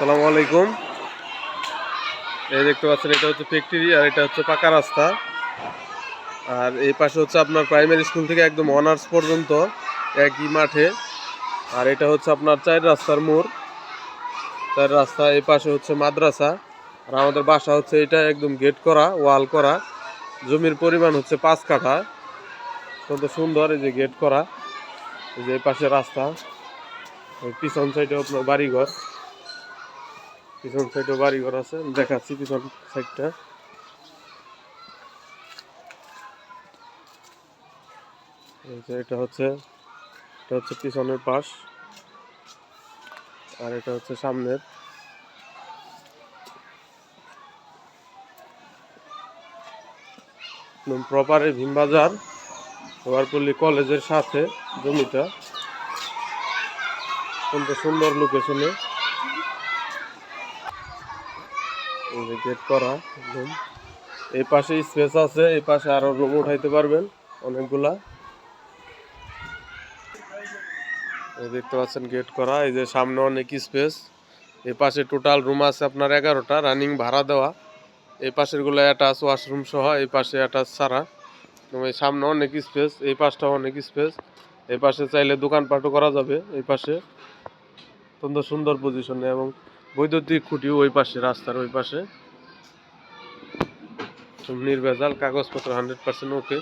আসসালামু আলাইকুম। এই দেখতে পাচ্ছেন, এটা হচ্ছে ফ্যাক্টরি আর এটা হচ্ছে পাকা রাস্তা। আর এই পাশে হচ্ছে আপনার প্রাইমারি স্কুল থেকে একদম অনার্স পর্যন্ত, একই মাঠে। আর এটা হচ্ছে আপনার চার রাস্তার মোড়। চার রাস্তা, এই পাশে হচ্ছে মাদ্রাসা। আর আমাদের বাসা হচ্ছে এটা একদম গেট করা ওয়াল করা। জমির পরিমাণ হচ্ছে পাঁচ কাঠা। অত্যন্ত সুন্দর এই যে গেট করা। এই যে এই পাশে রাস্তা। পিছন সাইডে আপনার বাড়িঘর। পিছন সাইডে বাড়িঘর আছে দেখাচ্ছি পিছন সাইডটা এটা হচ্ছে এটা হচ্ছে পিছনের পাশ, আর এটা হচ্ছে সামনের। প্রপারে ভীমবাজার গোয়ারপল্লী কলেজের সাথে জমিটা। অত্যন্ত সুন্দর লোকেশনে গেট করা একদম। এই পাশে স্পেস আছে, এই পাশে আরও রুম উঠাইতে পারবেন, অনেকগুলা। দেখতে পাচ্ছেন গেট করা, এই যে সামনে অনেক স্পেস এই পাশে টোটাল রুম আছে আপনার এগারোটা রানিং ভাড়া দেওয়া। এই পাশেরগুলো অ্যাটাচ ওয়াশরুম সহ, এই পাশে অ্যাটাচ এবং এই সামনে অনেক স্পেস এই পাশটাও অনেক স্পেস এই পাশে চাইলে দোকানপাটও করা যাবে, এই পাশে। অত্যন্ত সুন্দর পজিশনে এবং বৈদ্যুতিক খুঁটি ওই পাশে রাস্তার ওই পাশে। নির্ভেজাল কাগজপত্র হান্ড্রেড পার্সেন্ট ওকে